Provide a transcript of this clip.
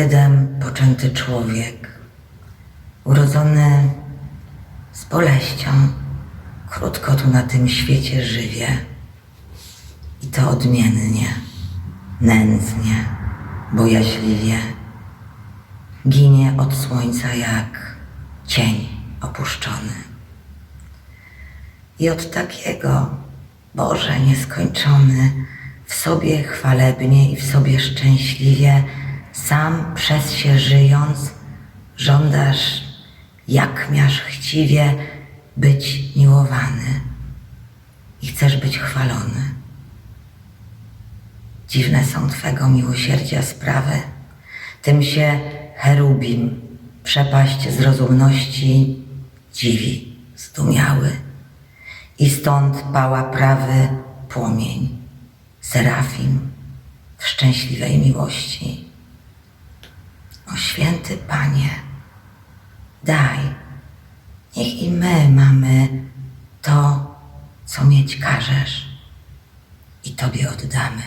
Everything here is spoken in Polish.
wstydem poczęty człowiek, urodzony z boleścią, krótko tu na tym świecie żywie i to odmiennie, nędznie, bojaźliwie, ginie od słońca jak cień opuszczony. I od takiego, Boże nieskończony, w sobie chwalebnie i w sobie szczęśliwie, sam przez się żyjąc, żądasz, jak miasz chciwie być miłowany i chcesz być chwalony. Dziwne są Twego miłosierdzia sprawy, tym się cherubim, przepaść zrozumności dziwi, zdumiały. I stąd pała prawy płomień, serafim w szczęśliwej miłości. Święty Panie, daj, niech i my mamy to, co mieć każesz i Tobie oddamy.